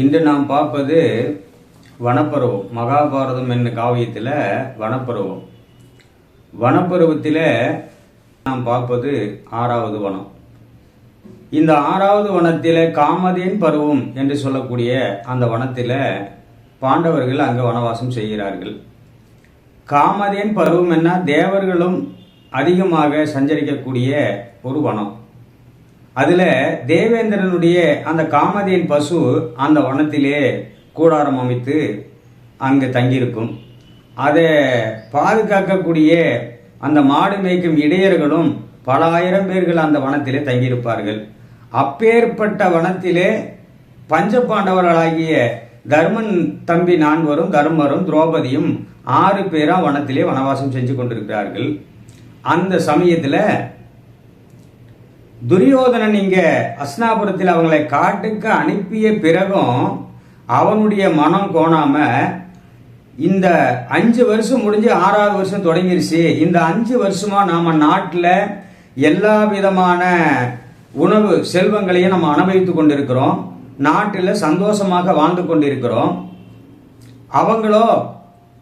இன்று நாம் பார்ப்பது வனப்பருவம் மகாபாரதம் என்னும் காவியத்தில் வனப்பருவம். வனப்பருவத்தில் நாம் பார்ப்பது ஆறாவது வனம். இந்த ஆறாவது வனத்தில் காமதேன் பருவம் என்று சொல்லக்கூடிய அந்த வனத்தில் பாண்டவர்கள் அங்கே வனவாசம் செய்கிறார்கள். காமதேன் பருவம் என்ன? தேவர்களும் அதிகமாக சஞ்சரிக்கக்கூடிய ஒரு வனம். அதில் தேவேந்திரனுடைய அந்த காமதேன் பசு அந்த வனத்திலே கூடாரம் அமைத்து அங்கே தங்கியிருக்கும். அதை பாதுகாக்கக்கூடிய அந்த மாடு மேய்க்கும் இடையர்களும் பல ஆயிரம் பேர்கள் அந்த வனத்திலே தங்கியிருப்பார்கள். அப்பேற்பட்ட வனத்திலே பஞ்சபாண்டவர்களாகிய தர்மன் தம்பி நான்வரும் தர்மரும் துரோபதியும் ஆறு பேரா வனத்திலே வனவாசம் செஞ்சு கொண்டிருக்கிறார்கள். அந்த சமயத்தில் துரியோதனன் இங்க அஸ்னாபுரத்தில் அவங்களை காட்டுக்கு அனுப்பிய பிறகும் அவனுடைய மனம் கோணாம இந்த அஞ்சு வருஷம் முடிஞ்சு ஆறாவது வருஷம் தொடங்கிருச்சு. இந்த அஞ்சு வருஷமா நாம நாட்டில் எல்லா விதமான உணவு செல்வங்களையும் நம்ம அனுபவித்து கொண்டிருக்கிறோம். நாட்டில் சந்தோஷமாக வாழ்ந்து கொண்டிருக்கிறோம். அவங்களோ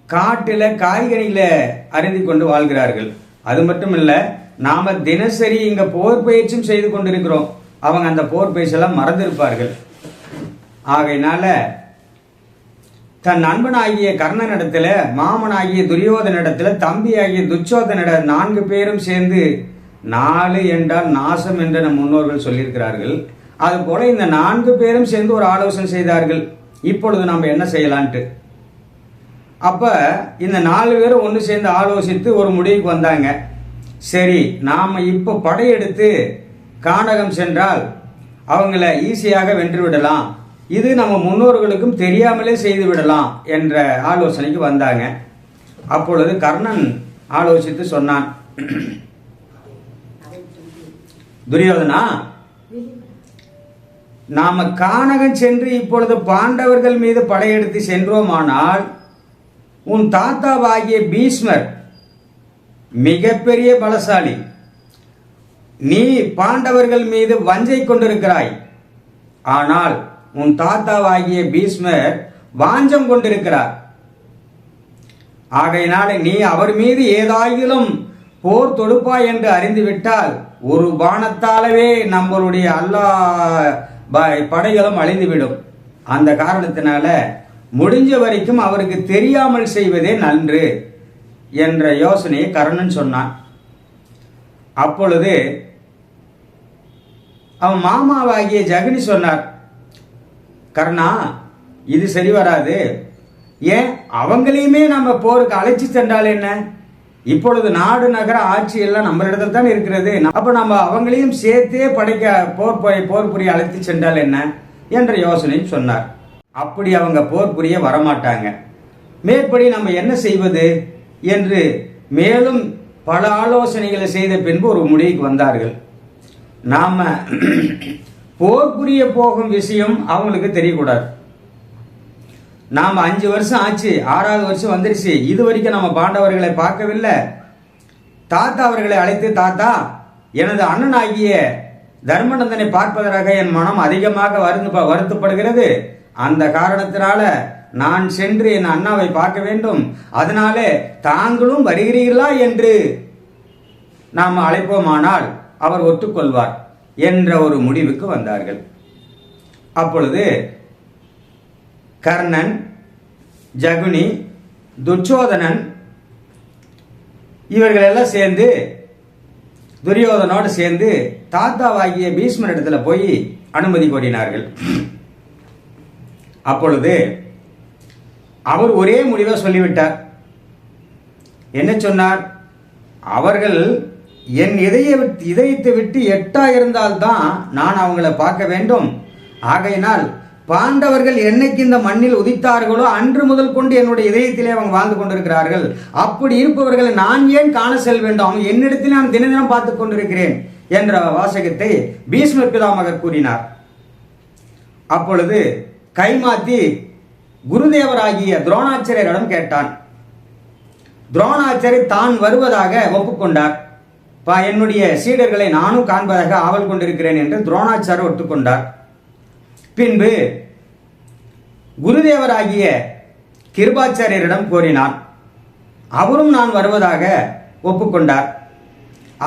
காட்டில் காய்கறிகளை அருந்தி கொண்டு வாழ்கிறார்கள். அது மட்டும் இல்லை நாம தினசரி இங்க போர் பயிற்சியும் செய்து கொண்டிருக்கிறோம். அவங்க அந்த போர் பயிற்சியெல்லாம் மறந்திருப்பார்கள். ஆகையினால தன் நண்பனாகிய கர்ணனிடத்துல மாமனாகிய துரியோதனிடத்துல தம்பி ஆகிய துச்சோதனிட நான்கு பேரும் சேர்ந்து நாலு என்றால் நாசம் என்று நம் முன்னோர்கள் சொல்லியிருக்கிறார்கள். அது போல இந்த நான்கு பேரும் சேர்ந்து ஒரு ஆலோசனை செய்தார்கள். இப்பொழுது நாம் என்ன செய்யலான்ட்டு? அப்ப இந்த நாலு பேரும் ஒன்று சேர்ந்து ஆலோசித்து ஒரு முடிவுக்கு வந்தாங்க. சரி நாம் இப்போ படையெடுத்து கானகம் சென்றால் அவங்கள ஈஸியாக வென்று விடலாம் இது நம்ம முன்னோர்களுக்கும் தெரியாமலே செய்து விடலாம் என்ற ஆலோசனைக்கு வந்தாங்க. அப்பொழுது கர்ணன் ஆலோசித்து சொன்னான் துரியோதனா நாம கானகம் சென்று இப்பொழுது பாண்டவர்கள் மீது படையெடுத்து சென்றோமானால் உன் தாத்தாவாகிய பீஷ்மர் மிகப்பெரிய பலசாலி. நீ பாண்டவர்கள் மீது வஞ்சை கொண்டிருக்கிறாய். ஆனால் உன் தாத்தாவாகிய பீஷ்மர் வாஞ்சம் கொண்டிருக்கிறார். ஆகையினால நீ அவர் மீது ஏதாயிலும் போர் தொடுப்பாய் என்று அறிந்துவிட்டால் ஒரு பானத்தாலவே நம்மளுடைய எல்லா ப- படைகளும் அழிந்துவிடும். அந்த காரணத்தினால முடிஞ்ச வரைக்கும் அவருக்கு தெரியாமல் செய்வதே நன்று. என்ற யோசனையை கர்ணன் சொன்னான். அப்பொழுது அவன் மாமாவாகிய ஜெகனி சொன்னார் கர்ணா இது சரி வராது. ஏன்? அவங்களையுமே நம்ம போருக்கு அழைச்சி சென்றால் என்ன? இப்பொழுது நாடு நகர ஆட்சி எல்லாம் நம்மளிடத்தில் தான் இருக்கிறது. அப்ப நம்ம அவங்களையும் சேர்த்தே படைக்க போர் புரிய- போர் புரிய அழைத்து சென்றால் என்ன? என்ற யோசனையும் சொன்னார். அப்படி அவங்க போர் புரிய வரமாட்டாங்க. மேற்படி நம்ம என்ன செய்வது? என்று மேலும் பல ஆலோசனைகளை செய்த பின்பு ஒரு முடிவுக்கு வந்தார்கள். நாம போர் புரிய போகும் விஷயம் அவங்களுக்கு தெரியக்கூடாது. நாம் அஞ்சு வருஷம் ஆச்சு ஆறாவது வருஷம் வந்துருச்சு இது வரைக்கும் நம்ம பாண்டவர்களை பார்க்கவில்லை. தாத்தா அவர்களை அழைத்து தாத்தா எனது அண்ணனாகிய தர்மநந்தனை பார்ப்பதற்காக என் மனம் அதிகமாக வருந்து வருத்தப்படுகிறது. அந்த காரணத்தினால நான் சென்று என் அண்ணாவை பார்க்க வேண்டும். அதனாலே தாங்களும் வருகிறீர்களா என்று நாம் அழைப்போமானால் அவர் ஒத்துக்கொள்வார் என்ற ஒரு முடிவுக்கு வந்தார்கள். அப்பொழுது கர்ணன் ஜகுனி துச்சோதனன் இவர்களெல்லாம் சேர்ந்து துரியோதனோடு சேர்ந்து தாத்தாவாகிய பீஷ்மர் இடத்துல போய் அனுமதி கோரினார்கள். அப்பொழுது அவர் ஒரே முடிவை சொல்லிவிட்டார். என்ன சொன்னார்? அவர்கள் என் இதய இதயத்தை விட்டு எட்டா இருந்தால்தான் நான் அவங்கள பார்க்க வேண்டும். ஆகையினால் பாண்டவர்கள் என்னைக்கு இந்த மண்ணில் உதித்தார்களோ அன்று முதல் கொண்டு என்னுடைய இதயத்திலே அவங்க வாழ்ந்து கொண்டிருக்கிறார்கள். அப்படி இருப்பவர்களை நான் ஏன் காண செல்ல வேண்டும்? அவங்க என்னிடத்தில் நான் தின தினம் பார்த்து கொண்டிருக்கிறேன் என்ற வாசகத்தை பீஷ்ம பிதாமகர் கூறினார். அப்பொழுது கைமாத்தி குருதேவராகிய துரோணாச்சாரியரிடம் கேட்டான். துரோணாச்சரி தான் வருவதாக ஒப்புக்கொண்டார். பா என்னுடைய சீடர்களை நானும் காண்பதாக ஆவல் கொண்டிருக்கிறேன் என்று துரோணாச்சாரர் ஒத்துக்கொண்டார். பின்பு குருதேவராகிய கிருபாச்சாரியரிடம் கோரினான். அவரும் நான் வருவதாக ஒப்புக்கொண்டார்.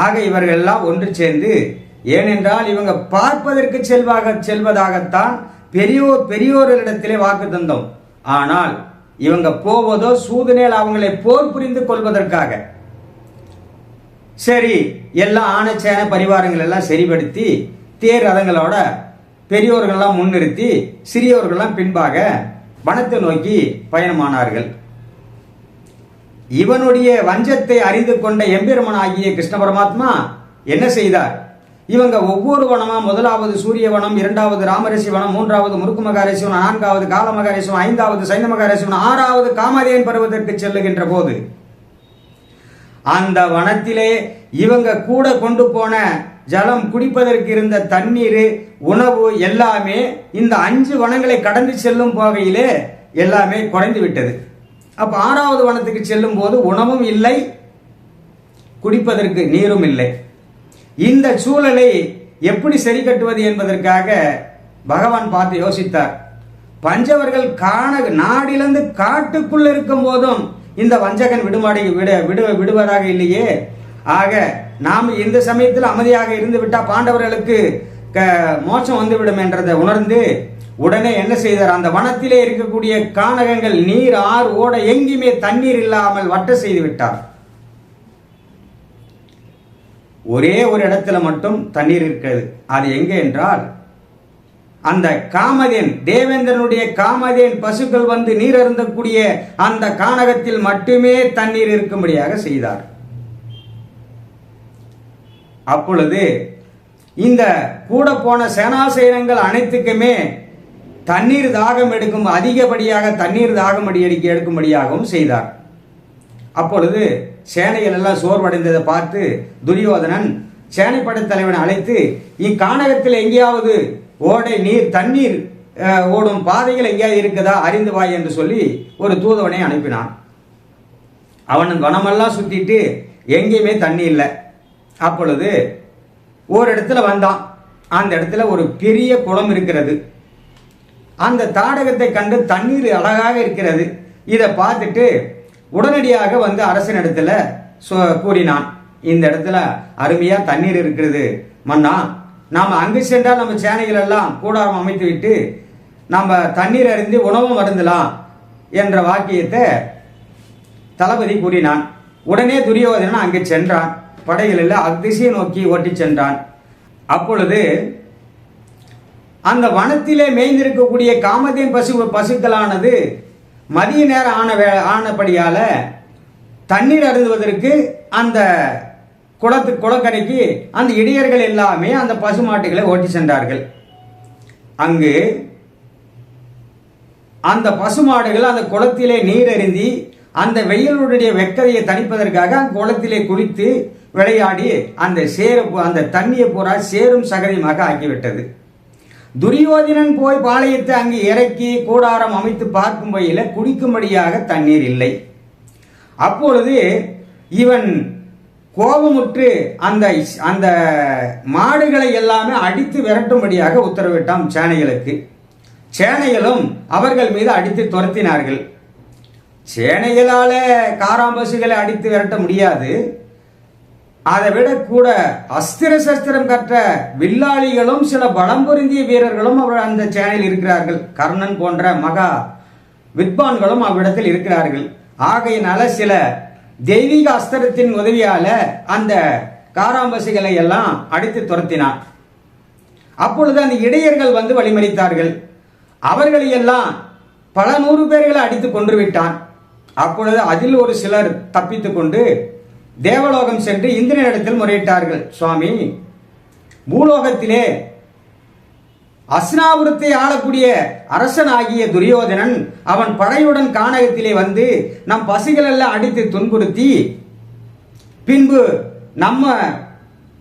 ஆக இவர்கள் எல்லாம் ஒன்று சேர்ந்து ஏனென்றால் இவங்க பார்ப்பதற்கு செல்வாக செல்வதாகத்தான் பெரியோர் பெரியோர்களிடத்திலே வாக்கு தந்தோம். ஆனால் இவங்க போவதோ சூதுநேல் அவங்களை போர் புரிந்து கொள்வதற்காக. சரி எல்லாம் ஆணைச்சேன பரிவாரங்கள் எல்லாம் சரிப்படுத்தி தேர் ரதங்களோட பெரியோர்கள்லாம் முன்னிறுத்தி சிறியோர்கள்லாம் பின்பாக வனத்தை நோக்கி பயணமானார்கள். இவனுடைய வஞ்சத்தை அறிந்து கொண்ட எம்பெருமன் ஆகிய கிருஷ்ண பரமாத்மா என்ன செய்தார்? இவங்க ஒவ்வொரு வனமா முதலாவது சூரிய வனம் இரண்டாவது ராமரசி வனம் மூன்றாவது முருக்கு மகாரிஷி நான்காவது கால மகாரிஷி ஐந்தாவது சைன மகாரசிவன் ஆறாவது காமதேயன் பருவத்திற்கு செல்லுகின்ற போது அந்த வனத்திலே இவங்க கூட கொண்டு போன ஜலம் குடிப்பதற்கு இருந்த தண்ணீர் உணவு எல்லாமே இந்த அஞ்சு வனங்களை கடந்து செல்லும் போகையிலே எல்லாமே குறைந்து விட்டது. அப்ப ஆறாவது வனத்துக்கு செல்லும் போது உணவும் இல்லை குடிப்பதற்கு நீரும் இல்லை. இந்த சூழலை எப்படி சரி கட்டுவது என்பதற்காக பகவான் பார்த்து யோசித்தார். பஞ்சவர்கள் காண நாடிலிருந்து காட்டுக்குள் இருக்கும் போதும் இந்த வஞ்சகன் விடுமாடி விட விடு விடுவதாக இல்லையே. ஆக நாம் இந்த சமயத்தில் அமைதியாக இருந்து விட்டால் பாண்டவர்களுக்கு க- வந்துவிடும் என்றதை உணர்ந்து உடனே என்ன செய்தார்? அந்த வனத்திலே இருக்கக்கூடிய கானகங்கள் நீர் ஆறு ஓட எங்கேயுமே தண்ணீர் இல்லாமல் வட்ட செய்து விட்டார். ஒரே ஒரு இடத்துல மட்டும் தண்ணீர் இருக்கிறது. அது எங்கே என்றால் அந்த காமதேன் தேவேந்திரனுடைய காமதேன் பசுக்கள் வந்து நீர் அருந்தக்கூடிய அந்த கானகத்தில் மட்டுமே தண்ணீர் இருக்கும்படியாக செய்தார். அப்பொழுது இந்த கூட போன சேனாசேனங்கள் அனைத்துக்குமே தண்ணீர் தாகம் எடுக்கும் அதிகப்படியாக தண்ணீர் தாகம் அடி அடிக்க எடுக்கும்படியாகவும் செய்தார். அப்பொழுது சேனைகள் எல்லாம் சோர்வடைந்ததை பார்த்து துரியோதனன் சேனைப்படை தலைவனை அழைத்து இக்கானகத்தில் எங்கேயாவது ஓடை நீர் தண்ணீர் ஓடும் பாதைகள் எங்கேயாவது இருக்குதா? அறிந்து வாய் என்று சொல்லி ஒரு தூதவனை அனுப்பினான். அவன் வனமெல்லாம் சுத்திட்டு எங்கேயுமே தண்ணி இல்லை. அப்பொழுது ஒரு இடத்துல வந்தான். அந்த இடத்துல ஒரு பெரிய குளம் இருக்கிறது. அந்த தாடகத்தை கண்டு தண்ணீர் அழகாக இருக்கிறது. இதை பார்த்துட்டு உடனடியாக வந்து அரசனிடத்துல இடத்துல கூறினான். இந்த இடத்துல அருமையா தண்ணீர் இருக்கிறது. மன்னா நாம் அங்கு சென்றால் நம்ம சேனைகள் எல்லாம் கூடாரம் அமைத்து விட்டு நம்ம தண்ணீர் அறிந்து உணவும் அருந்தலாம் என்ற வாக்கியத்தை தளபதி கூறினான். உடனே துரியோதனன் அங்கு சென்றான். படைகளில் அத்திசையை நோக்கி ஓட்டிச் சென்றான். அப்பொழுது அந்த வனத்திலே மேய்ந்திருக்கக்கூடிய காமதேன் பசு பசுக்களானது மதிய நேரம் ஆன வே ஆனபடியால் தண்ணீர் அருந்துவதற்கு அந்த குளத்து குளக்கரைக்கு அந்த இடையர்கள் எல்லாமே அந்த பசுமாட்டுகளை ஓட்டி சென்றார்கள். அங்கு அந்த பசுமாடுகள் அந்த குளத்திலே நீர் அருந்தி அந்த வெயிலுடைய வெக்கதையை தணிப்பதற்காக அந்த குளத்திலே குளித்து விளையாடி அந்த சேர அந்த தண்ணியை பூரா சேரும் சகதியமாக ஆக்கிவிட்டது. துரியோதனன் போய் பாளையத்தை அங்கு இறக்கி கூடாரம் அமைத்து பார்க்கும் வகையில் குடிக்கும்படியாக தண்ணீர் இல்லை. அப்பொழுது இவன் கோபமுற்று அந்த அந்த மாடுகளை எல்லாமே அடித்து விரட்டும்படியாக உத்தரவிட்டான் சேனைகளுக்கு. சேனைகளும் அவர்கள் மீது அடித்து துரத்தினார்கள். சேனைகளால காராம்பசுகளை அடித்து விரட்ட முடியாது. அதை விட கூட அஸ்திர சஸ்திரம் கற்ற வில்லாளிகளும் சில பலம் பொருந்திய வீரர்களும் அவர் அந்த சேனையில் இருக்கிறார்கள். கர்ணன் போன்ற மகா வித்வான்களும் அவ்விடத்தில் இருக்கிறார்கள். ஆகையினால சில தெய்வீக அஸ்திரத்தின் உதவியால அந்த காராம்பசிகளை எல்லாம் அடித்து துரத்தினான். அப்பொழுது அந்த இடையர்கள் வந்து வழிமறித்தார்கள். அவர்களை எல்லாம் பல நூறு பேர்களை அடித்து கொன்று விட்டான். அப்பொழுது அதில் ஒரு சிலர் தப்பித்துக்கொண்டு தேவலோகம் சென்று இந்திரனிடத்தில் முறையிட்டார்கள். சுவாமி பூலோகத்திலே அஸ்னாபுரத்தை ஆளக்கூடிய அரசனாகிய துரியோதனன் அவன் படையுடன் கானகத்திலே வந்து நம் பசிகள் எல்லாம் அடித்து துன்புறுத்தி பின்பு நம்ம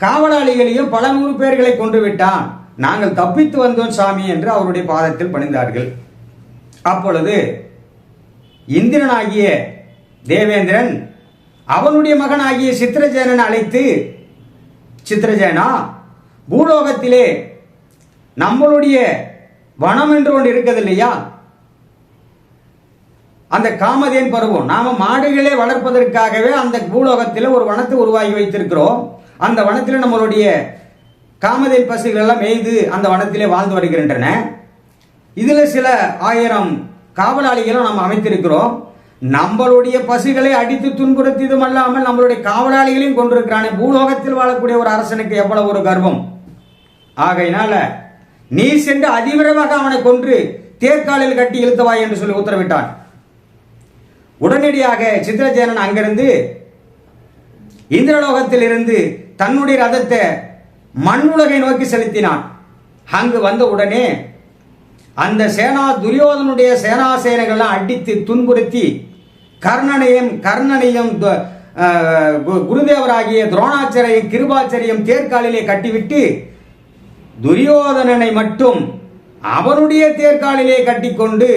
காவலாளிகளையும் பல நூறு பேர்களை கொண்டு விட்டான். நாங்கள் தப்பித்து வந்தோம் சாமி என்று அவருடைய பாதத்தில் பணிந்தார்கள். அப்பொழுது இந்திரனாகிய தேவேந்திரன் அவனுடைய மகனாகிய சித்திரஜேனன் அழைத்து சித்திரஜேனா பூலோகத்திலே நம்மளுடைய வனம் என்று ஒன்று இருக்கிறது இல்லையா அந்த காமதேன் பருவம். நாம மாடுகளே வளர்ப்பதற்காகவே அந்த பூலோகத்தில் ஒரு வனத்தை உருவாகி வைத்திருக்கிறோம். அந்த வனத்தில் நம்மளுடைய காமதேன் பசுகள் எல்லாம் மேய்து அந்த வனத்திலே வாழ்ந்து வருகின்றன. இதில் சில ஆயிரம் காவலாளிகளும் நாம் அமைத்திருக்கிறோம். நம்மளுடைய பசுகளை அடித்து துன்புறுத்தியதும் அல்லாமல் நம்மளுடைய காவலாளிகளையும் கொண்டிருக்கிறானே பூலோகத்தில் வாழக்கூடிய ஒரு அரசனுக்கு எவ்வளவு ஒரு கர்வம். ஆகையினால நீ சென்று அதிவிரைவாக அவனை கொன்று தேர்காலில் கட்டி இழுத்தவாய் என்று சொல்லி உத்தரவிட்டான். உடனடியாக சித்திரஜேனன் அங்கிருந்து இந்திரலோகத்தில் இருந்து தன்னுடைய ரதத்தை மண்ணுலகை நோக்கி செலுத்தினான். அங்கு வந்த உடனே அந்த சேனா துரியோதனுடைய சேனாசேனைகள்லாம் அடித்து துன்புறுத்தி கர்ணனையும் கர்ணனையும் கு- குருதேவராகிய துரோணாச்சாரியம் கிருபாச்சாரியம் தேர்காலிலே கட்டிவிட்டு துரியோதனனை மட்டும் அவனுடைய தேர்காலிலே கட்டிக்கொண்டு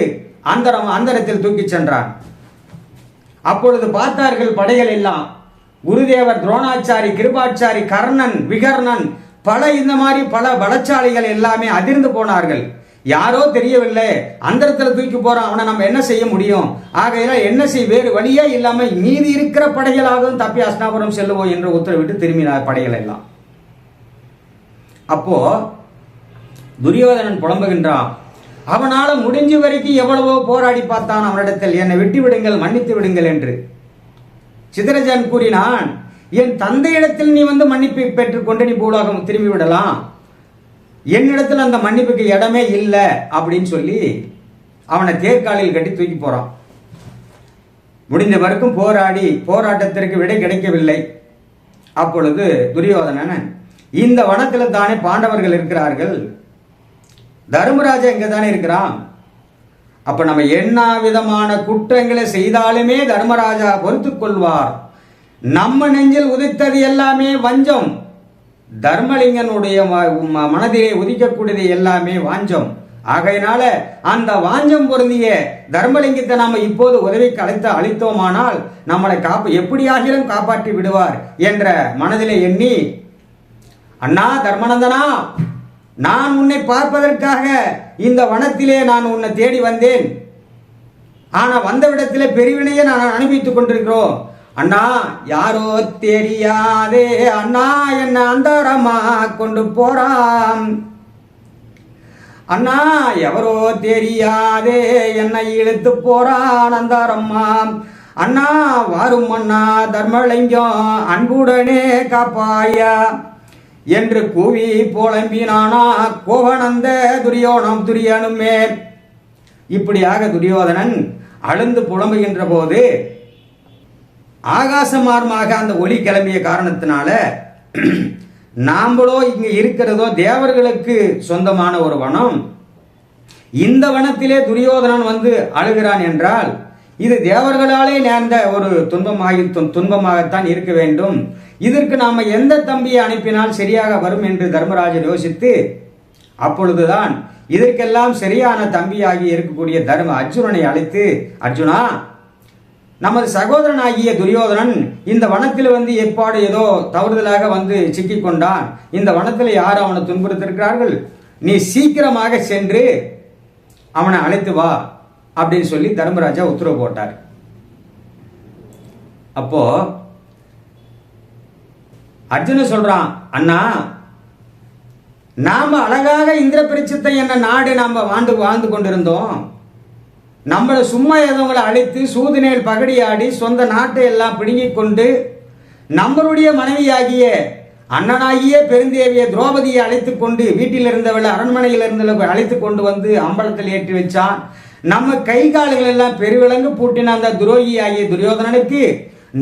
அந்தரம் அந்தரத்தில் தூக்கிச் சென்றான். அப்பொழுது பார்த்தார்கள் படைகள் எல்லாம் குருதேவர் துரோணாச்சாரி கிருபாச்சாரி கர்ணன் விகர்ணன் பல இந்த மாதிரி பல பலச்சாலிகள் எல்லாமே அதிர்ந்து போனார்கள். யாரோ தெரியவில்லை. அந்தரத்தில் தூக்கி போறான் அவனை நம்ம என்ன செய்ய முடியும்? ஆகையில என்ன செய் வேறு வழியே இல்லாம மீதி இருக்கிற படைகளாகவும் தப்பி அஸ்னாபுரம் செல்லுவோம் என்று உத்தரவிட்டு திரும்பினார் படைகள் எல்லாம். அப்போ துரியோதனன் புலம்புகின்றான். அவனால முடிஞ்ச வரைக்கும் எவ்வளவோ போராடி பார்த்தான் அவனிடத்தில். என்னை விட்டு விடுங்கள் மன்னித்து விடுங்கள் என்று. சிதரஜன் கூறினான் என் தந்தையிடத்தில் நீ வந்து மன்னிப்பு பெற்றுக்கொண்டு நீ பூலோகம் திரும்பி விடலாம் என்னிடத்தில் அந்த மன்னிப்புக்கு இடமே இல்லை அப்படின்னு சொல்லி அவனை தேர்காலில் கட்டி தூக்கி போறான். முடிந்த வரைக்கும் போராடி போராட்டத்திற்கு விடை கிடைக்கவில்லை. அப்பொழுது துரியோதனன் இந்த வனத்தில் தானே பாண்டவர்கள் இருக்கிறார்கள்? தர்மராஜா இங்க தானே இருக்கிறான்? அப்ப நம்ம என்ன விதமான குற்றங்களை செய்தாலுமே தர்மராஜா பொறுத்துக் கொள்வார். நம்ம நெஞ்சில் உதித்தது எல்லாமே வஞ்சம். தர்மலிங்கனுடைய மனதிலே உதிக்கக்கூடியது எல்லாமே வாஞ்சம். ஆகையினால அந்த வாஞ்சம் பொருந்திய தர்மலிங்கத்தை நாம இப்போது உதவிக்கு அழைத்து அளித்தோமானால் நம்மளை காப்பு எப்படியாகிலும் காப்பாற்றி விடுவார் என்ற மனதிலே எண்ணி அண்ணா தர்மநந்தனா நான் உன்னை பார்ப்பதற்காக இந்த வனத்திலே நான் உன்னை தேடி வந்தேன். ஆனா வந்த விடத்திலே பெருவினையை நான் அனுபவித்துக் கொண்டிருக்கிறோம். அண்ணா யாரோ தெரியாதே. அண்ணா என்ன அந்தரமா கொண்டு போறாம். அண்ணா எவரோ தெரியாதே. என்னை இழுத்து போறான் அந்தாரம்மா. அண்ணா வாரும் அண்ணா தர்மலிங்கம் அன்புடனே காப்பாயா. என்று கூவி புலம்பினானா கோவனந்த துரியோனம் துரியனுமே இப்படியாக துரியோதனன் அழுந்து புலம்புகின்ற போது ஆகாசமார்மாக அந்த ஒளி கிளம்பிய காரணத்தினால நாம்பளோ இங்க இருக்கிறதோ தேவர்களுக்கு சொந்தமான ஒரு வனம். இந்த வனத்திலே துரியோதனன் வந்து அழுகிறான் என்றால் இது தேவர்களாலே நேர்ந்த ஒரு துன்பமாகி துன்பமாகத்தான் இருக்க வேண்டும். இதற்கு நாம எந்த தம்பியை அனுப்பினால் சரியாக வரும் என்று தர்மராஜர் யோசித்து அப்பொழுதுதான் இதற்கெல்லாம் சரியான தம்பியாகி இருக்கக்கூடிய தர்ம அர்ஜுனனை அழைத்து அர்ஜுனா நமது சகோதரனாகிய துரியோதனன் இந்த வனத்தில் வந்து ஏற்பாடு ஏதோ தவறுதலாக வந்து சிக்கிக் கொண்டான் இந்த வனத்தில் யார் அவனை துன்புறுத்திருக்கிறார்கள்? நீ சீக்கிரமாக சென்று அவனை அழைத்து வா அப்படின்னு சொல்லி தர்மராஜா உத்தரவு போட்டார். அப்போ அர்ஜுன சொல்றான் அண்ணா நாம அழகாக இந்திர பிரிச்சத்தை என்ன நாடு நாம வாழ்ந்து வாழ்ந்து கொண்டிருந்தோம். நம்மளை சும்மா எதவங்களை அழைத்து சூதுநேல் பகடியாடி சொந்த நாட்டை எல்லாம் பிடுங்கிக் கொண்டு நம்மளுடைய மனைவியாகிய அண்ணனாகிய பெருந்தேவிய துரோபதியை அழைத்து கொண்டு வீட்டில் இருந்தவளை அரண்மனையில் இருந்தவளை அழைத்து கொண்டு வந்து அம்பலத்தில் ஏற்றி வச்சான். நம்ம கை கால்கள் எல்லாம் பெருவிலங்கு பூட்டின அந்த துரோகி ஆகிய துரியோதனனுக்கு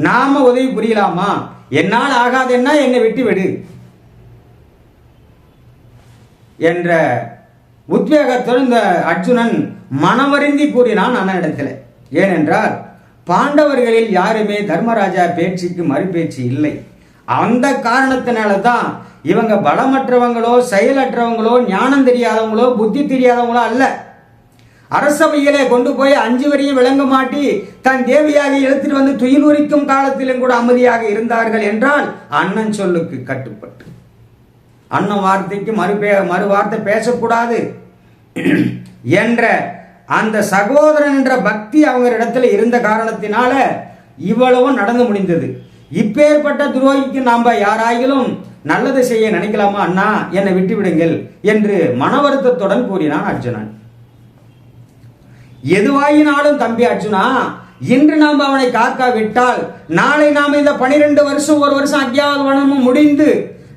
நாம உதவி புரியலாமா? என்னால் ஆகாதுன்னா என்னை விட்டு விடு என்ற உத்வேகத்துடன் இந்த அர்ஜுனன் மனமறிந்தி கூறினான் அண்ணனிடத்தில். ஏனென்றால் பாண்டவர்களில் யாருமே தர்மராஜா பேச்சுக்கு மறுபேச்சு இல்லை. அந்த காரணத்தினால தான் இவங்க பலமற்றவங்களோ செயலற்றவங்களோ ஞானம் தெரியாதவங்களோ புத்தி தெரியாதவங்களோ அல்ல. அரசவையிலே கொண்டு போய் அஞ்சு வரையும் விளங்க மாட்டி தன் தேவியாக இழுத்துட்டு வந்து துயிலுரிக்கும் காலத்திலும் கூட அமைதியாக இருந்தார்கள் என்றால் அண்ணன் சொல்லுக்கு கட்டுப்பட்டு. அண்ணன் வார்த்தைக்கு மறுபே மறு வார்த்தை பேசக்கூடாது. என்ற அந்த சகோதரன் என்ற பக்தி அவங்க இடத்துல இருந்த காரணத்தினால இவ்வளவும் நடந்து முடிந்தது. இப்பேற்பட்ட துரோகிக்கு நாம் யாராயிலும் நல்லது செய்ய நினைக்கலாமா? அண்ணா என்னை விட்டு விடுங்கள் என்று மன வருத்தத்துடன் கூறினான் அர்ஜுனன். எதுவாயினாலும் தம்பி அர்ஜுனா இன்று நாம் அவனை காக்காவிட்டால் நாளை நாம் இந்த பனிரெண்டு வருஷம் ஒரு வருஷம் அக்ஞாதவனமும் முடிந்து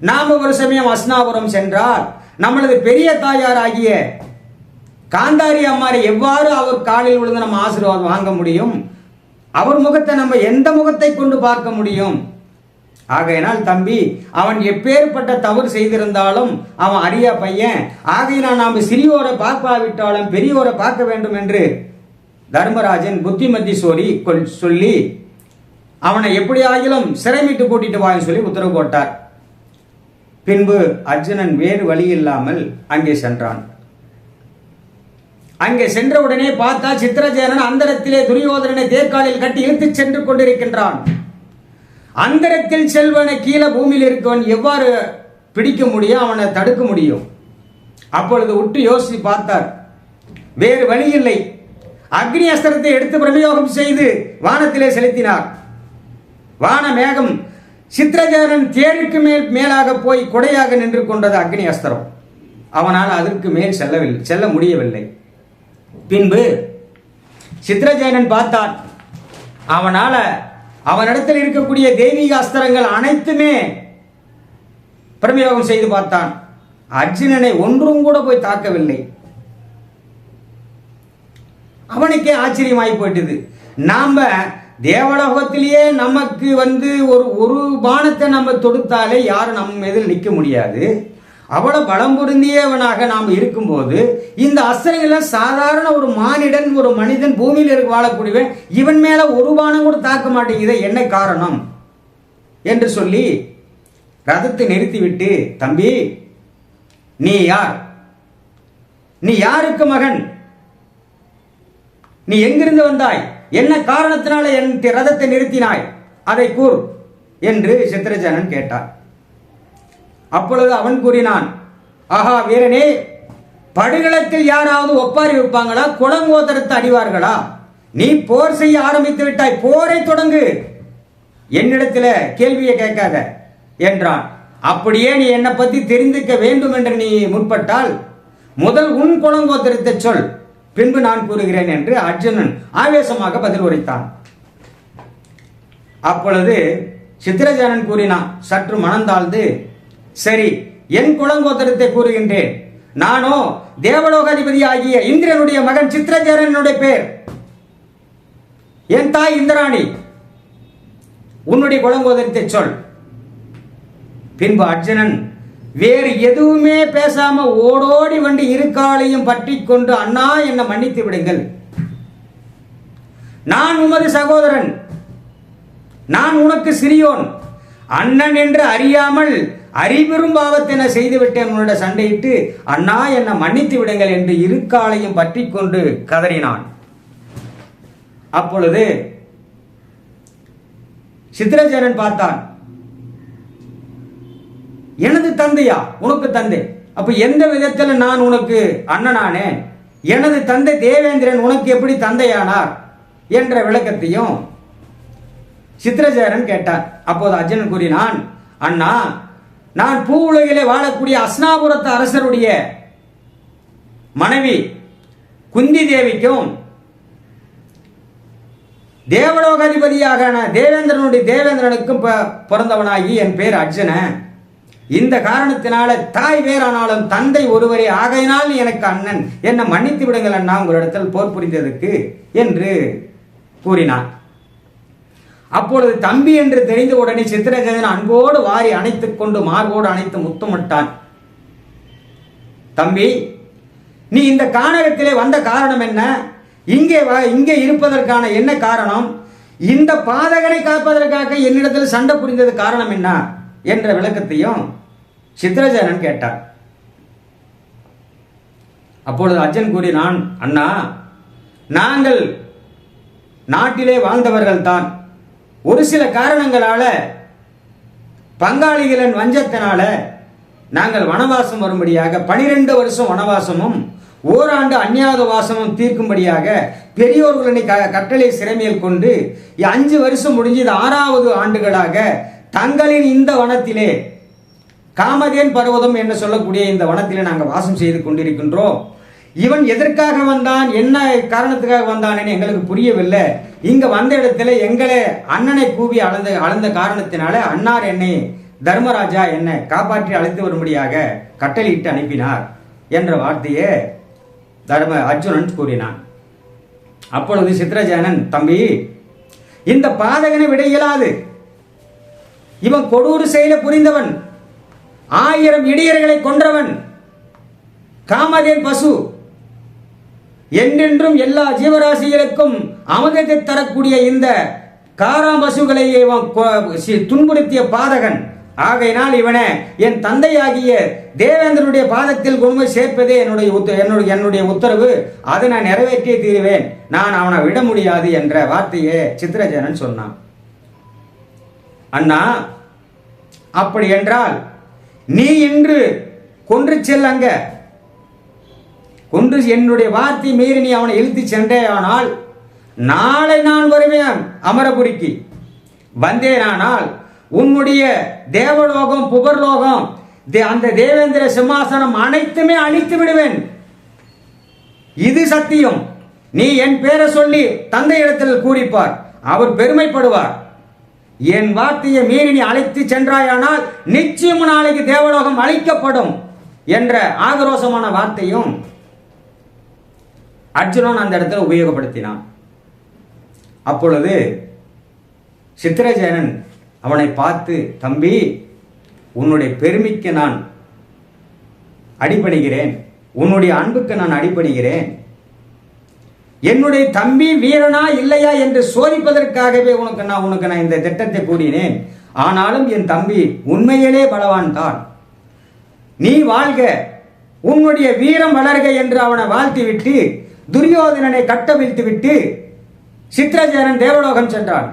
நாம ஒரு சமயம் அஸ்னாபுரம் சென்றால் நம்மளது பெரிய தாயாராகிய காந்தாரி அம்மாரை எவ்வாறு அவர் காலில் விழுந்து நம்ம ஆசீர்வாதம் வாங்க முடியும்? அவர் முகத்தை நம்ம எந்த முகத்தை கொண்டு பார்க்க முடியும்? ஆகையினால் தம்பி அவன் எப்பேற்பட்ட தவறு செய்திருந்தாலும் அவன் அரியா பையன். ஆகையினால் நாம் சிறியோரை பார்க்காவிட்டாலும் பெரியோரை பார்க்க வேண்டும் என்று தர்மராஜன் புத்திமதி சோரி சொல்லி அவனை எப்படியாகிலும் சிறைமிட்டு கூட்டிட்டு வான்னு சொல்லி உத்தரவு போட்டார். பின்பு அர்ஜுனன் வேறு வழி இல்லாமல் அங்கே சென்றான். அங்கே சென்றவுடனே பார்த்தா சித்திரஜேனன் அந்தரத்திலே துரியோதனனை தேர்காலில் கட்டி இழுத்துச் சென்று கொண்டிருக்கின்றான். அந்தரத்தில் செல்வனை கீழே பூமியில் இருக்கவன் எவ்வாறு பிடிக்க முடியும் அவனை தடுக்க முடியும்? அப்பொழுது விட்டு யோசித்து பார்த்தார். வேறு வழி இல்லை. அக்னி அஸ்திரத்தை எடுத்து பிரயோகம் செய்து வானத்திலே செலுத்தினார். வான மேகம் சித்திரஜேனன் தேருக்கு மேல் மேலாக போய் கொடையாக நின்று கொண்டது அக்னி அஸ்திரம். அவனால் அதற்கு மேல் செல்லவில்லை செல்ல முடியவில்லை. பின்பு சித்திரஜேனன் பார்த்தான். அவனால அவனிடத்தில் இருக்கக்கூடிய தெய்வீக அஸ்திரங்கள் அனைத்துமே பிரமயோகம் செய்து பார்த்தான். அர்ஜுனனை ஒன்றும் கூட போய் தாக்கவில்லை. அவனுக்கே ஆச்சரியமாய் போயிட்டது. நாம தேவலோகத்திலேயே நமக்கு வந்து ஒரு ஒரு பானத்தை நம்ம தொடுத்தாலே யாரும் நம்ம எதில் நிற்க முடியாது. அவ்வளவு பலம் பொருந்தியவனாக நாம் இருக்கும்போது இந்த அஸ்திரங்களை சாதாரண ஒரு மானிடன் ஒரு மனிதன் பூமியில் இருக்க வாழக்கூடியவன் இவன் மேல ஒரு பானம் கூட தாக்க மாட்டேங்குது என்ன காரணம்? என்று சொல்லி ரதத்தை நிறுத்திவிட்டு தம்பி நீ யார்? நீ யாருக்கு மகன்? நீ எங்கிருந்து வந்தாய்? என்ன காரணத்தினால என் ரதத்தை நிறுத்தினாய்? அதை கூர் என்று சித்திரஜனன் கேட்டான். அப்பொழுது அவன் கூறினான் ஆஹா வீரனே படுகளத்தில் யாராவது ஒப்பாரி வைப்பாங்களா? குளங்கோதரத்தை அடிவார்களா? நீ போர் செய்ய ஆரம்பித்து விட்டாய் போரை தொடங்கு. என்னிடத்தில் கேள்வியை கேட்காத என்றான். அப்படியே நீ என்னை பத்தி தெரிந்துக்க வேண்டும் என்று நீ முற்பட்டால் முதல் உன் குளங்கோத்திரத்தை சொல். பின்பு நான் கூறுகிறேன் என்று அர்ஜுனன் ஆவேசமாக பதில் உரைத்தான். அப்பொழுது சித்திரஜனன் கூறினான் சற்று மனந்தாழ்ந்து சரி என் குலங்கோத்திரத்தை கூறுகின்றேன். நானோ தேவலோகாதிபதி ஆகிய இந்திரனுடைய மகன் சித்திரஜேரனுடைய பேர். என் தாய் இந்திராணி. உன்னுடைய குலங்கோதரத்தை சொல். பின்பு அர்ஜுனன் வேறு எதுவுமே பேசாம ஓடோடி வந்து இருக்காலையும் பற்றி கொண்டு அண்ணா என்னை மன்னித்து விடுங்கள். நான் உமது சகோதரன். நான் உனக்கு சிறியோன். அண்ணன் என்று அறியாமல் அறிபெரும் பாவத்தின செய்துவிட்டேன் உன்னோட சண்டையிட்டு அண்ணா என்னை மன்னித்து விடுங்கள் என்று இருக்காலையும் பற்றி கொண்டு கதறினான். அப்பொழுது சித்திரஜனன் பார்த்தான். எனது தந்தையா? உனக்கு தந்தை. அப்ப எந்த விதத்தில் நான் உனக்கு அண்ணனானே? எனது தந்தை தேவேந்திரன் உனக்கு எப்படி தந்தையானார்? என்ற விளக்கத்தையும் சித்திரசேரன் கேட்டார் அப்போது அர்ஜுனன் கூறினான் அண்ணா நான் பூ உலகிலே வாழக்கூடிய அஸ்னாபுரத்து அரசருடைய மனைவி குந்தி தேவிக்கும் தேவலோகாதிபதியாக தேவேந்திரனுடைய தேவேந்திரனுக்கும் ப- பிறந்தவனாகி என் பேர் அர்ஜுன. இந்த காரணத்தினால தாய் வேறானாலும் தந்தை ஒருவரே ஆகையினால் எனக்கு அண்ணன். என்னை மன்னித்து விடுங்கள் அண்ணா உங்களிடத்தில் போர் புரிந்ததுக்கு என்று கூறினான். அப்பொழுது தம்பி என்று தெரிந்த உடனே சித்திரஜன் அன்போடு வாரி அணைத்துக் கொண்டு மார்போடு அணைத்து முத்தமிட்டான். தம்பி நீ இந்த கானகத்திலே வந்த காரணம் என்ன? இங்கே இங்கே இருப்பதற்கான என்ன காரணம்? இந்த பாதகனை காப்பதற்காக என்னிடத்தில் சண்டை புரிந்தது காரணம் என்ன? என்ற விளக்கத்தையும் சித்திரஜனன் கேட்டார் அப்பொழுது அர்ஜன் கூறினான் அண்ணா நாங்கள் நாட்டிலே வாழ்ந்தவர்கள்தான். ஒரு சில காரணங்களால பங்காளிகளின் வஞ்சத்தினால நாங்கள் வனவாசம் வரும்படியாக பனிரெண்டு வருஷம் வனவாசமும் ஓராண்டு அந்நியாத வாசமும் தீர்க்கும்படியாக பெரியோர்களை க கட்டளை சிறைமையில் கொண்டு அஞ்சு வருஷம் முடிஞ்சு இது ஆறாவது ஆண்டுகளாக தங்களின் இந்த வனத்திலே காமதேன் பர்வதம் என்று சொல்லக்கூடிய இந்த வனத்திலே நாங்கள் வாசம் செய்து கொண்டிருக்கின்றோம். இவன் எதற்காக வந்தான்? என்ன காரணத்துக்காக வந்தான்னு எங்களுக்கு புரியவில்லை. இங்க வந்த இடத்துல எங்களை அண்ணனை கூவி அளந்த அளந்த காரணத்தினால அன்னார் என்னை தர்மராஜா என்னை காப்பாற்றி அழைத்து வரும்படியாக கட்டளையிட்டு அனுப்பினார் என்ற வார்த்தையை தர்ம அர்ஜுனன் கூறினான். அப்பொழுது சித்ரஜேனன் தம்பி இந்த பாதகனை விட இயலாது. இவன் கொடூர செயலை புரிந்தவன். ஆயிரம் இடியர்களை கொன்றவன். காமதேன் பசு என்றென்றும் எல்லா ஜீவராசிகளுக்கும் அமுதத்தை தரக்கூடிய இந்த காராம் இவன் துன்புறுத்திய பாதகன். ஆகையினால் இவனை என் தந்தையாகிய தேவேந்திரனுடைய பாதத்தில் கொண்டு சேர்ப்பதே என்னுடைய உத்த- என்னுடைய என்னுடைய உத்தரவு. அதை நான் நிறைவேற்றியே தீருவேன். நான் அவனை விட முடியாது என்ற வார்த்தையை சித்திரஜனன் சொன்னான். அண்ணா அப்படி என்றால் நீ இன்று கொன்று செல்லங்க கொன்று என்னுடைய வார்த்தை மீறி நீ அவனை இழுத்து சென்றேயானால் நாளை நான் வருவேன் அமரபுரிக்கு. வந்தேனானால் உன்னுடைய தேவலோகம் புகர்லோகம் தே- அந்த தேவேந்திர சிம்மாசனம் அனைத்துமே அழித்து விடுவேன். இது சத்தியம். நீ என் பேரை சொல்லி தந்தையிடத்தில் கூறிப்பார். அவர் பெருமைப்படுவார். என் வார்த்தையை மீறி நீ அழைத்து சென்றாயானால் நிச்சயம் நாளைக்கு தேவலோகம் அழிக்கப்படும் என்ற ஆக்ரோஷமான வார்த்தையும் அர்ஜுனன் அந்த இடத்துல உபயோகப்படுத்தினான். அப்பொழுது சித்திரஜேனன் அவனை பார்த்து தம்பி உன்னுடைய பெருமைக்கு நான் அடிபணிகிறேன். உன்னுடைய அன்புக்கு நான் அடிபணிகிறேன். என்னுடைய தம்பி வீரனா இல்லையா என்று சோதிப்பதற்காகவே உனக்கு நான் உனக்கு நான் இந்த திட்டத்தை கூறினேன் ஆனாலும் என் தம்பி உண்மையிலே பலவான் தான். நீ வாழ்க. உன்னுடைய வீரம் வளர்க என்று அவனை வாழ்த்திவிட்டு துரியோதனனை கட்டவிழ்த்து விட்டு சித்திரஜேனன் தேவலோகம் சென்றான்.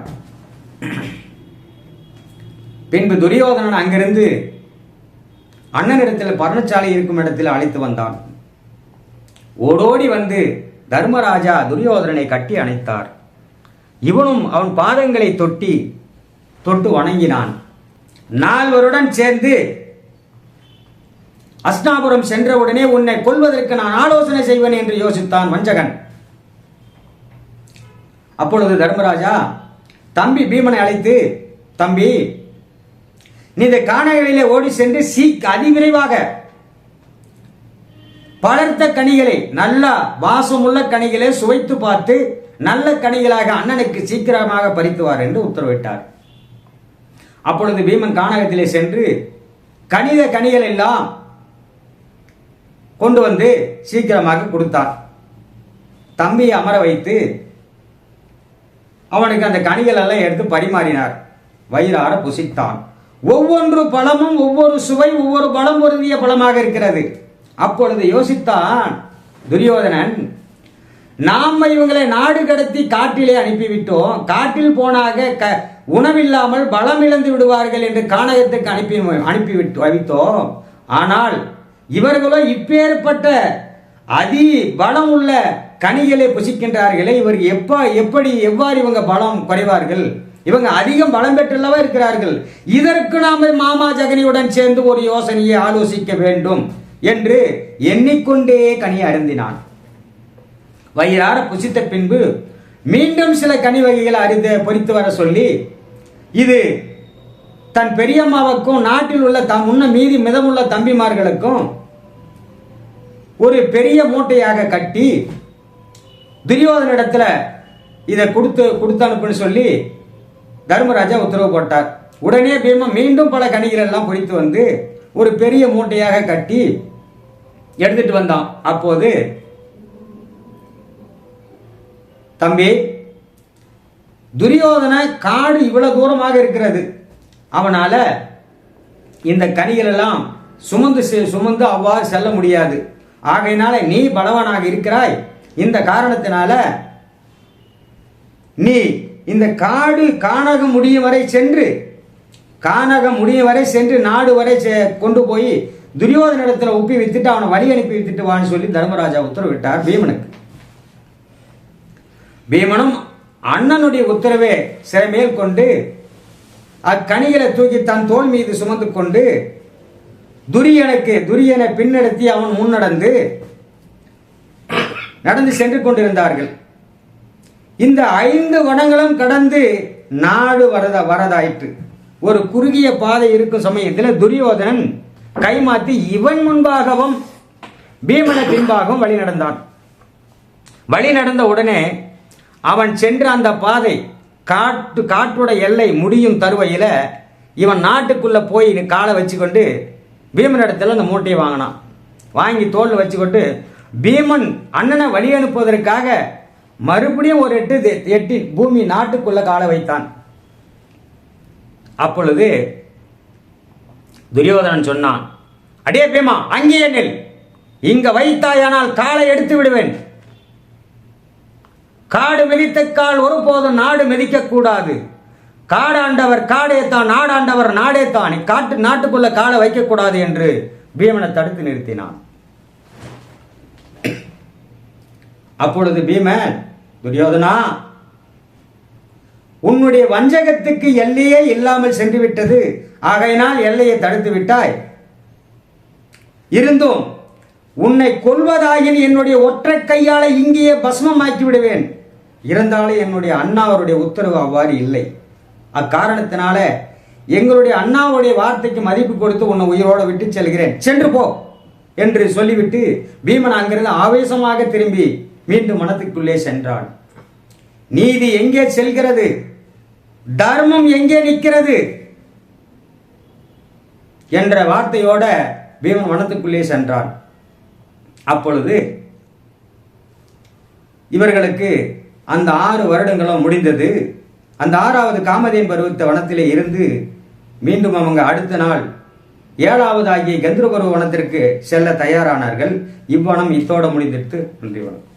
பின்பு துரியோதனன் அங்கிருந்து அண்ணனிடத்தில் பர்ணசாலை இருக்கும் இடத்தில் அழைத்து வந்தான். ஓடோடி வந்து தர்மராஜா துரியோதனனை கட்டி அணைத்தார். இவனும் அவன் பாதங்களை தொட்டி தொட்டு வணங்கினான். நால்வருடன் சேர்ந்து அஸ்னாபுரம் சென்றவுடனே உன்னை கொல்வதற்கு நான் ஆலோசனை செய்வேன் என்று யோசித்தான் வஞ்சகன். அப்பொழுது தர்மராஜா தம்பி பீமனை அழைத்து தம்பி நீ இந்த காணகளிலே ஓடி சென்று சீக் அதிவிரைவாக பலர்த்த கனிகளை நல்லா வாசமுள்ள கனிகளை சுவைத்து பார்த்து நல்ல கனிகளாக அண்ணனுக்கு சீக்கிரமாக பறித்துவார் என்று உத்தரவிட்டார். அப்பொழுது பீமன் கானகத்திலே சென்று கணித கனிகள் எல்லாம் கொண்டு வந்து சீக்கிரமாக கொடுத்தான். தம்பியை அமர வைத்து அவனுக்கு அந்த கனிகள் எல்லாம் எடுத்து பரிமாறினார். வயிறார புசித்தான். ஒவ்வொன்று பழமும் ஒவ்வொரு சுவை ஒவ்வொரு பலம் பொருந்திய பழமாக இருக்கிறது. அப்பொழுது யோசித்தான் துரியோதனன் நாம் இவங்களை நாடு கடத்தி காட்டிலே அனுப்பிவிட்டோம். காட்டில் போனாக க உணவில்லாமல் பலம் இழந்து விடுவார்கள் என்று காணகத்துக்கு அனுப்பி அனுப்பிவிட்டு வைத்தோம் ஆனால் இவர்களோ இப்பேற்பட்ட அதி பலம் உள்ள கனிகளை புசிக்கின்றார்களே இவர் எப்ப எப்படி எவ்வாறு இவங்க பலம் குறைவார்கள்? இவங்க அதிகம் பலம் பெற்றுள்ளவா இருக்கிறார்கள்? இதற்கு நாம் மாமா ஜெகனியுடன் சேர்ந்து ஒரு யோசனையை ஆலோசிக்க வேண்டும் என்று எண்ணிக்கொண்டே கனி அருந்தினான். வயிறார புசித்த பின்பு மீண்டும் சில கனி வகைகளை அறிந்து பொறித்து வர சொல்லி இது தன் பெரியம்மாவுக்கும் நாட்டில் உள்ள தம் முன்ன மீதி மிதமுள்ள தம்பிமார்களுக்கும் ஒரு பெரிய மூட்டையாக கட்டி துரியோதனிடத்தில் இதை கொடுத்து கொடுத்து அனுப்புன்னு சொல்லி தர்மராஜா உத்தரவு போட்டார். உடனே பீமன் மீண்டும் பல கணிகள் எல்லாம் பொறித்து வந்து ஒரு பெரிய மூட்டையாக கட்டி எடுத்துட்டு வந்தான். அப்போது தம்பி துரியோதன காடு இவ்வளவு தூரமாக இருக்கிறது. அவனால் இந்த கனிகளெல்லாம் சுமந்து செ- சுமந்து அவ்வாறு செல்ல முடியாது. ஆகையினால நீ பலவானாக இருக்கிறாய். இந்த காரணத்தினால நீ இந்த காடு கானகம் முடியும் வரை சென்று கானகம் முடியும் வரை சென்று நாடு வரை செ- கொண்டு போய் துரியோதனிடத்துல ஒப்பி வித்துட்டு அவனை வழி அனுப்பி வித்துட்டு வான்னு சொல்லி தர்மராஜா உத்தரவிட்டார் பீமனுக்கு. பீமனும் அண்ணனுடைய உத்தரவை சிறமேல் கொண்டு அக்கணிகளை தூக்கி தன் தோள் மீது சுமந்து கொண்டு துரியனுக்கு துரியனை பின்னடுத்தி அவன் முன்னடந்து நடந்து சென்று கொண்டிருந்தார்கள். இந்த ஐந்து வனங்களும் கடந்து நாடு வரத வரதாயிற்று. ஒரு குறுகிய பாதை இருக்கும் சமயத்தில் துரியோதனன் கைமாத்தி இவன் முன்பாகவும் பீமன பின்பாகவும் வழி நடந்தான். வழி நடந்த உடனே அவன் சென்ற அந்த பாதை காட்டு காட்டோட எல்லை முடியும் தருவையில் இவன் நாட்டுக்குள்ளே போய் காலை வச்சுக்கொண்டு பீமன் இடத்துல அந்த மூட்டையை வாங்கினான். வாங்கி தோல் வச்சுக்கொண்டு பீமன் அண்ணனை வழி அனுப்புவதற்காக மறுபடியும் ஒரு எட்டு எட்டு எட்டி பூமி நாட்டுக்குள்ள காலை வைத்தான். அப்பொழுது துரியோதனன் சொன்னான் அடே பீமா அங்கேயே நெல். இங்க வைத்தாயானால் காலை எடுத்து விடுவேன். காடு மிதித்த கால் ஒருபோதும் நாடு மிதிக்க கூடாது காடாண்டவர் காடே தான் நாடாண்டவர் நாடே தான் காட்டு நாட்டுக்குள்ள காலை வைக்கக்கூடாது என்று பீமனை தடுத்து நிறுத்தினான். அப்பொழுது பீமன் துரியோதனா உன்னுடைய வஞ்சகத்துக்கு எல்லையே இல்லாமல் சென்று விட்டது. ஆகையினால் எல்லையை தடுத்து விட்டாய். இருந்தும் உன்னை கொல்வதாயின் என்னுடைய ஒற்றை கையால இங்கேயே பஸ்மமாக்கி விடுவேன். இருந்தாலும் என்னுடைய அண்ணா அவருடைய உத்தரவு அவ்வாறு இல்லை. அக்காரணத்தினால எங்களுடைய அண்ணாவுடைய வார்த்தைக்கு மதிப்பு கொடுத்து உன்னை உயிரோட விட்டு செல்கிறேன். சென்று போ என்று சொல்லிவிட்டு பீமன் அங்கிருந்து ஆவேசமாக திரும்பி மீண்டும் மனத்துக்குள்ளே சென்றான். நீதி எங்கே செல்கிறது? தர்மம் எங்கே நிற்கிறது? என்ற வார்த்தையோட பீமன் வனத்துக்குள்ளே சென்றான். அப்பொழுது இவர்களுக்கு அந்த ஆறு வருடங்களும் முடிந்தது. அந்த ஆறாவது காமதேன் பருவத்த வனத்திலே இருந்து மீண்டும் அவங்க அடுத்த நாள் ஏழாவது ஆகிய கந்தர்பருவ வனத்திற்கு செல்ல தயாரானார்கள். இவ்வனம் இத்தோட முடிந்திருத்து நன்றி வணக்கம்.